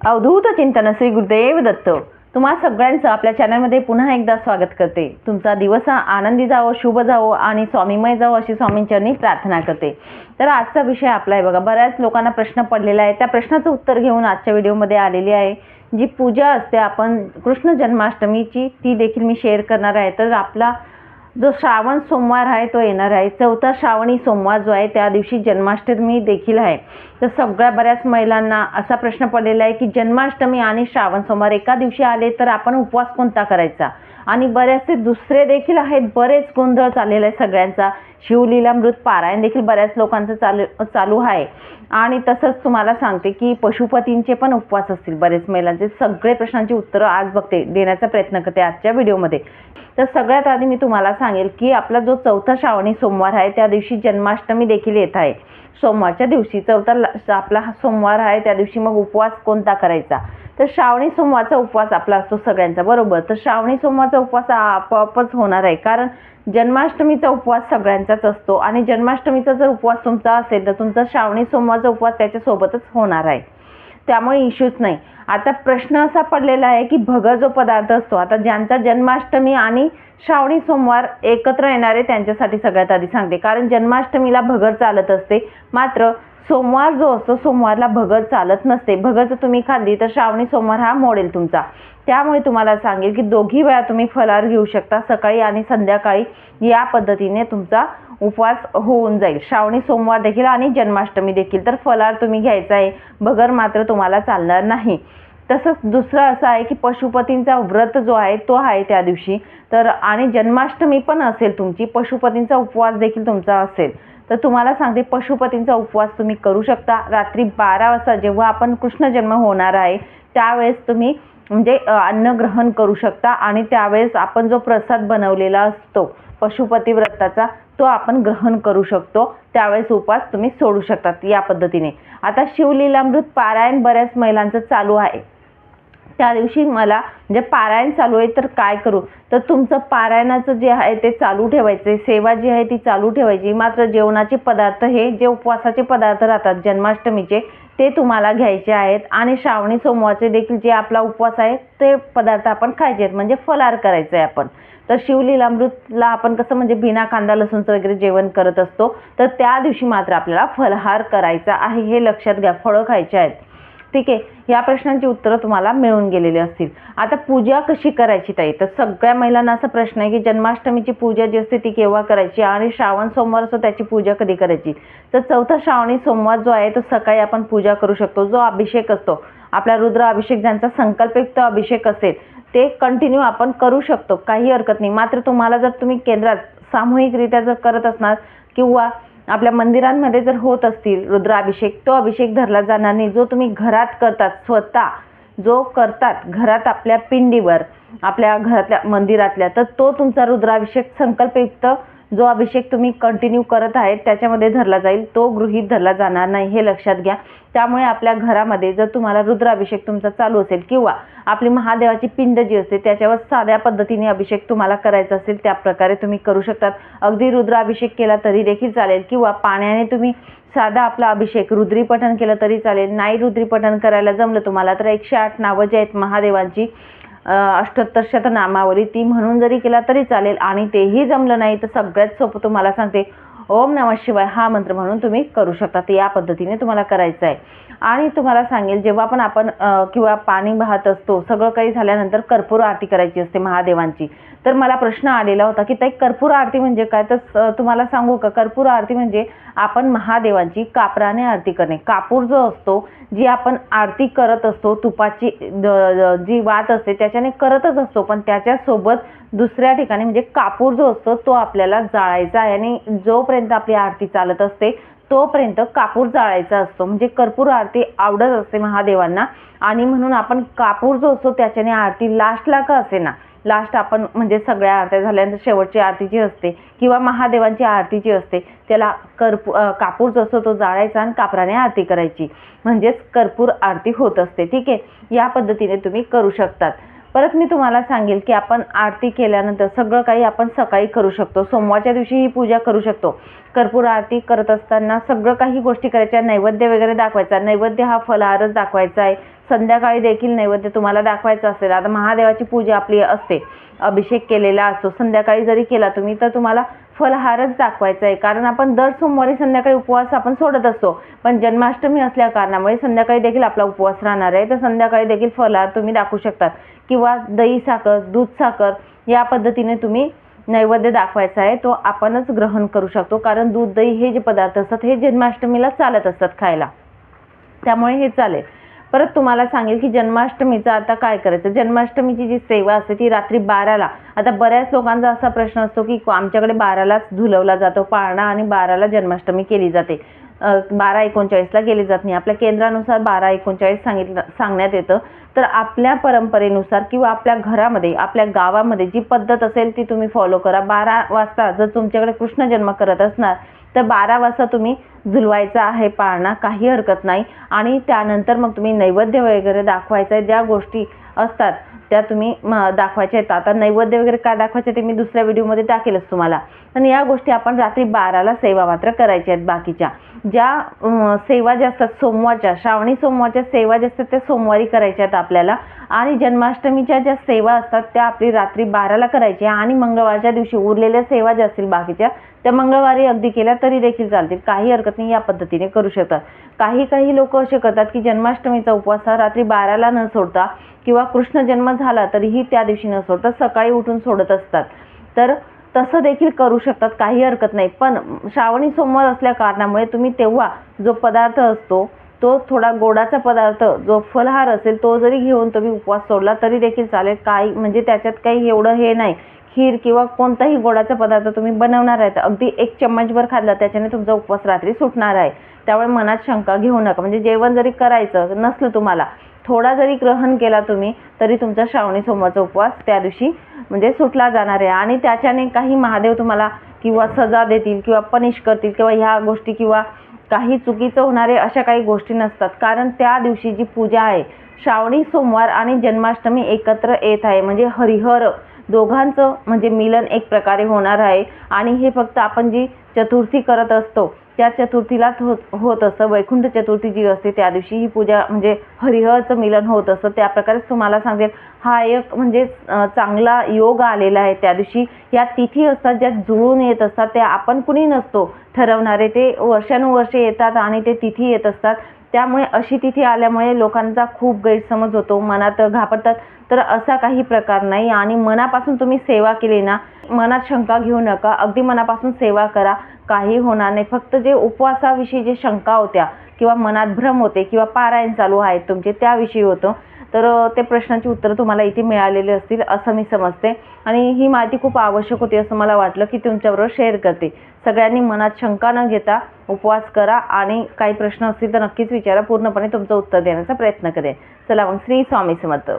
अवधूत चिंतन श्री गुरुदेव दत्त. तुम्हा सगळ्यांचं आपल्या चॅनलमध्ये पुन्हा एकदा स्वागत करते. तुमचा दिवस हा आनंदी जावो शुभ जावो आणि स्वामीमय जावो अशी स्वामींचरणी प्रार्थना करते. तर आजचा विषय आपला आहे बघा बऱ्याच लोकांना प्रश्न पडलेला आहे त्या प्रश्नाचं उत्तर घेऊन आजच्या व्हिडिओमध्ये आलेली आहे जी पूजा असते आपण कृष्ण जन्माष्टमीची ती देखील मी शेअर करणार आहे. तर आपला जो श्रावण सोमवार आहे तो येणार आहे. चौथा श्रावणी सोमवार जो आहे त्या दिवशी जन्माष्टमी देखील आहे. तर सगळ्या बऱ्याच महिलांना असा प्रश्न पडलेला आहे की जन्माष्टमी आणि श्रावण सोमवार एका दिवशी आले तर आपण उपवास कोणता करायचा? आणि बरेचसे दुसरे देखील आहेत बरेच गोंधळ चाललेला आहे सगळ्यांचा. शिवलीला मृत पारायण देखील बऱ्याच लोकांचं चालू चालू आहे. आणि तसंच तुम्हाला सांगते की पशुपतींचे पण उपवास असतील बरेच महिलांचे. सगळे प्रश्नांची उत्तरं आज बघते देण्याचा प्रयत्न करते आजच्या व्हिडिओमध्ये. तर सगळ्यात आधी मी तुम्हाला सांगेल की आपला जो चौथा श्रावणी सोमवार आहे त्या दिवशी जन्माष्टमी देखील येत आहे. सोमवारच्या दिवशी. चौथा आपला हा सोमवार आहे त्या दिवशी मग उपवास कोणता करायचा? तर श्रावणी सोमवारचा उपवास आपला असतो सगळ्यांचा बरोबर? तर श्रावणी सोमवारचा उपवास हा आपोआपच होणार आहे कारण जन्माष्टमीचा उपवास सगळ्यांचाच असतो. आणि जन्माष्टमीचा जर उपवास तुमचा असेल तर तुमचा श्रावणी सोमवारचा उपवास त्याच्यासोबतच होणार आहे. त्यामुळे इश्यूच नाही. आता प्रश्न असा पडलेला आहे की भगर जो पदार्थ असतो आता ज्यांचा जन्माष्टमी आणि श्रावणी सोमवार एकत्र येणारे त्यांच्यासाठी सगळ्यात आधी सांगते. कारण जन्माष्टमीला भगर चालत असते. मात्र सोमवार जो असतो सोमवारला भगर चालत नसते. भगर जर तुम्ही खाल्ली तर श्रावणी सोमवार हा मोडेल तुमचा. त्यामुळे तुम्हाला सांगेल की दोघी वेळा तुम्ही फलार घेऊ शकता. सकाळी आणि संध्याकाळी या पद्धतीने तुमचा उपवास होऊन जाईल. श्रावणी सोमवार देखील आणि जन्माष्टमी देखील. तर फलार तुम्ही घ्यायचा आहे. बगर मात्र तुम्हाला चालणार नाही. तसंच दुसरं असं आहे की पशुपतींचा व्रत जो आहे तो आहे त्या दिवशी. तर आणि जन्माष्टमी पण असेल तुमची पशुपतींचा उपवास देखील तुमचा असेल. तर तुम्हाला सांगते पशुपतींचा उपवास तुम्ही करू शकता. रात्री बारा वाजता जेव्हा आपण कृष्ण जन्म होणार आहे त्यावेळेस तुम्ही म्हणजे अन्न ग्रहण करू शकता आणि त्यावेळेस आपण जो प्रसाद बनवलेला असतो पशुपती व्रताचा तो आपण ग्रहण करू शकतो. त्यावेळेस उपवास तुम्ही सोडू शकतात या पद्धतीने. आता शिवलीलामृत पारायण बऱ्याच महिलांचं चालू आहे. त्या दिवशी मला म्हणजे पारायण चालू आहे तर काय करू? तर तुमचं पारायणाचं जे आहे ते चालू ठेवायचं सेवा जी आहे ती चालू ठेवायची. मात्र जेवणाचे पदार्थ हे जे उपवासाचे पदार्थ राहतात जन्माष्टमीचे ते तुम्हाला घ्यायचे आहेत. आणि श्रावणी सोमवारचे देखील जे आपला उपवास आहे ते पदार्थ आपण खायचे आहेत. म्हणजे फलार करायचं आहे आपण. तर शिवलीलामृतला आपण कसं म्हणजे बिना कांदा लसूणचं वगैरे जेवण करत असतो तर त्या दिवशी मात्र आपल्याला फलहार करायचा आहे. हे लक्षात घ्या. फळं खायचे आहेत. ठीक आहे? या प्रश्नांची उत्तरं तुम्हाला मिळून गेलेली असतील. आता पूजा कशी करायची ताई? तर सगळ्या महिलांना असा प्रश्न आहे की जन्माष्टमीची पूजा जी असते ती केव्हा करायची आणि श्रावण सोमवार असतो त्याची पूजा कधी करायची? तर चौथा श्रावणी सोमवार जो आहे तो सकाळी आपण पूजा करू शकतो. जो अभिषेक असतो. आपला रुद्र अभिषेक ज्यांचा संकल्पयुक्त अभिषेक असेल ते कंटिन्यू आपण करू शकतो. काही हरकत नाही. मात्र तुम्हाला जर तुम्ही केंद्रात सामूहिकरित्या जर करत असणार किंवा आपल्या मंदिरांमध्ये जर होत असतील रुद्राभिषेक तो अभिषेक धरला जाणार नाही जो तुम्ही घरात करतात स्वतः जो करतात घरात आपल्या पिंडीवर आपल्या घरातल्या मंदिरातल्या तर तो तुमचा रुद्राभिषेक संकल्पयुक्त जो अभिषेक तुम्ही कंटिन्यू करत आहेत त्याच्यामध्ये धरला जाईल. तो गृहीत धरला जाणार नाही हे लक्षात घ्या. त्यामुळे आपल्या घरामध्ये जर तुम्हाला रुद्राभिषेक तुमचा चालू असेल किंवा आपली महादेवाची पिंड जी असते त्याच्यावर साध्या पद्धतीने अभिषेक तुम्हाला करायचा असेल त्या प्रकारे तुम्ही करू शकतात. अगदी रुद्राभिषेक केला तरी देखील चालेल किंवा पाण्याने तुम्ही साधा आपला अभिषेक रुद्रीपठण केलं तरी चालेल. नाही रुद्रीपठण करायला जमलं तुम्हाला तर एकशे आठ नावं जी आहेत महादेवांची अष्टोत्तर शत नामावली ती म्हणून जरी केला तरी चालेल आणि तेही जमलं नाही तर सगळ्यात सोपं तुम्हाला सांगते ओम नमः शिवाय हा मंत्र म्हणून तुम्ही करू शकता. ते या पद्धतीने तुम्हाला करायचं आहे. आणि तुम्हाला सांगेल जेव्हा पण आपण किंवा पाणी वाहत असतो सगळं काही झाल्यानंतर कर्पूर आरती करायची असते महादेवांची. तर मला प्रश्न आलेला होता की ताई कर्पूर आरती म्हणजे काय? तर स- तुम्हाला सांगू का? कर्पूर आरती म्हणजे आपण महादेवांची कापराने आरती करणे. कापूर जो असतो जी आपण आरती करत असतो तुपाची द- जी वात असते त्याच्याने करतच असतो. पण त्याच्यासोबत दुसऱ्या ठिकाणी म्हणजे कापूर जो असतो तो आपल्याला जाळायचा आहे. आणि जोपर्यंत आपली आरती चालत असते तोपर्यंत कापूर जाळायचा असतो. म्हणजे कर्पूर आरती आवडत असते महादेवांना. आणि म्हणून आपण कापूर जो असतो त्याच्याने आरती लास्टला का असे ना लास्ट आपण म्हणजे सगळ्या आरत्या झाल्यानंतर शेवटची आरती जी असते किंवा महादेवांची आरती जी असते त्याला कर्पू कापूर जो असतो तो जाळायचा आणि कापराने आरती करायची. म्हणजेच कर्पूर आरती होत असते. ठीक आहे? या पद्धतीने तुम्ही करू शकतात. परत मी तुम्हाला सांगेल की आपण आरती केल्यानंतर सगळं काही आपण सकाळी करू शकतो. सोमवारच्या दिवशी ही पूजा करू शकतो. कर्पूर आरती करत असताना सगळं काही गोष्टी करायच्या. नैवेद्य वगैरे दाखवायचा. नैवेद्य हा फलाहारच दाखवायचा आहे. संध्याकाळी देखील नैवेद्य तुम्हाला दाखवायचं असेल. आता महादेवाची पूजा आपली असते. अभिषेक केलेला असतो. संध्याकाळी जरी केला तुम्ही तर तुम्हाला फलहारच दाखवायचा आहे कारण आपण दर सोमवारी संध्याकाळी उपवास आपण सोडत असतो. पण जन्माष्टमी असल्या कारणामुळे संध्याकाळी देखील आपला उपवास राहणार आहे. तर संध्याकाळी देखील फलहार तुम्ही दाखवू शकतात. किंवा दही साखर दूध साखर या पद्धतीने तुम्ही नैवेद्य दाखवायचा आहे. तो आपणच ग्रहण करू शकतो. कारण दूध दही हे जे पदार्थ असतात हे जन्माष्टमीला चालत असतात खायला. त्यामुळे हे चालेल. परत तुम्हाला सांगेल की जन्माष्टमीचं आता काय करायचं? जन्माष्टमीची जी सेवा असते ती रात्री बाराला. आता बऱ्याच लोकांचा असा प्रश्न असतो की आमच्याकडे बारालाच झुलवला जातो. पाळणा आणि बाराला जन्माष्टमी केली जाते. बारा एकोणचाळीसला केली जात नाही. आपल्या केंद्रानुसार बारा एकोणचाळीस सांगितलं सांगण्यात येतं. तर आपल्या परंपरेनुसार किंवा आपल्या घरामध्ये आपल्या गावामध्ये जी पद्धत असेल ती तुम्ही फॉलो करा. बारा वाजता जर तुमच्याकडे कृष्ण जन्म करत असणार तर बारा वाजता तुम्ही झुलवायचा आहे पाळणा काही हरकत नाही. आणि त्यानंतर मग तुम्ही नैवेद्य वगैरे दाखवायचं आहे ज्या गोष्टी असतात त्या तुम्ही दाखवायच्या आहेत. आता नैवेद्य वगैरे काय दाखवायचे ते मी दुसऱ्या व्हिडिओमध्ये टाकेलच तुम्हाला. पण या गोष्टी आपण रात्री बाराला सेवा मात्र करायच्या आहेत बाकीच्या. ज्या सेवा ज्या असतात सोमवारच्या श्रावणी सोमवारच्या सेवा ज्या असतात त्या सोमवारी करायच्या आहेत आपल्याला. आणि जन्माष्टमीच्या ज्या सेवा असतात त्या आपली रात्री बाराला करायच्या आणि मंगळवारच्या दिवशी उरलेल्या सेवा ज्या असतील बाकीच्या त्या मंगळवारी अगदी केल्या तरी देखील चालतील. काही हरकत नाही या पद्धतीने करू शकतात. काही काही लोक असे करतात की जन्माष्टमीचा उपवास हा रात्री बाराला न सोडता किंवा कृष्ण जन्म झाला तरीही त्या दिवशी न सोडता सकाळी उठून सोडत असतात. तर तसं देखील करू शकतात काही हरकत नाही. पण श्रावणी सोमवार असल्या कारणामुळे तुम्ही तेव्हा जो पदार्थ असतो तो थोडा गोडाचा पदार्थ जो फलहार असेल तो जरी घेऊन तुम्ही उपवास सोडला तरी देखील चालेल. काही म्हणजे त्याच्यात काही एवढं हे नाही खीर किंवा कोणताही गोडाचा पदार्थ तुम्ही बनवणार आहे तर अगदी एक चम्मचभर खाल्ला त्याच्याने तुमचा उपवास रात्री सुटणार आहे. त्यामुळे मनात शंका घेऊ नका. म्हणजे जेवण जरी करायचं नसलं तुम्हाला थोडा जरी ग्रहण केला तुम्ही तरी तुमचा श्रावणी सोमवारचा उपवास त्या दिवशी म्हणजे सुटला जाणार आहे. आणि त्याच्याने काही महादेव तुम्हाला किंवा सजा देतील किंवा पनिश करतील किंवा ह्या गोष्टी किंवा काही चुकीचं होणारे अशा काही गोष्टी नसतात. कारण त्या दिवशी जी पूजा आहे श्रावणी सोमवार आणि जन्माष्टमी एकत्र येत आहे. म्हणजे हरिहर दोघांचं म्हणजे मिलन एक प्रकारे होणार आहे. आणि हे फक्त आपण जी चतुर्थी करत असतो त्या चतुर्थीलाच होत होत असतं. वैकुंठ चतुर्थी जी असते त्या दिवशी ही पूजा म्हणजे हरिहरचं मिलन होत असतं. त्या प्रकारेच तुम्हाला सांगेल हा एक म्हणजे चांगला योग आलेला आहे त्या दिवशी. या तिथी असतात ज्या जुळून येत असतात त्या आपण कुणी नसतो ठरवणारे. ते वर्षानुवर्षे येतात आणि ते तिथी येत असतात. त्यामुळे अशी तिथी आल्यामुळे लोकांचा खूप गैरसमज होतो. मनात घाबरतात. तर असा काही प्रकार नाही. आणि मनापासून तुम्ही सेवा केली ना मनात शंका घेऊ नका. अगदी मनापासून सेवा करा. काही होणार नाही. फक्त जे उपवासाविषयी जे शंका होत्या किंवा मनात भ्रम होते किंवा पारायण चालू आहेत तुमचे त्याविषयी होतं. तर ते प्रश्नाची उत्तरं तुम्हाला इथे मिळालेली असतील असं मी समजते. आणि ही माहिती खूप आवश्यक होती असं मला वाटलं की तुमच्याबरोबर शेअर करते. सगळ्यांनी मनात शंका न घेता उपवास करा आणि काही प्रश्न असतील तर नक्कीच विचारा. पूर्णपणे तुमचं उत्तर देण्याचा प्रयत्न करेन. चला मग श्री स्वामी समर्थ.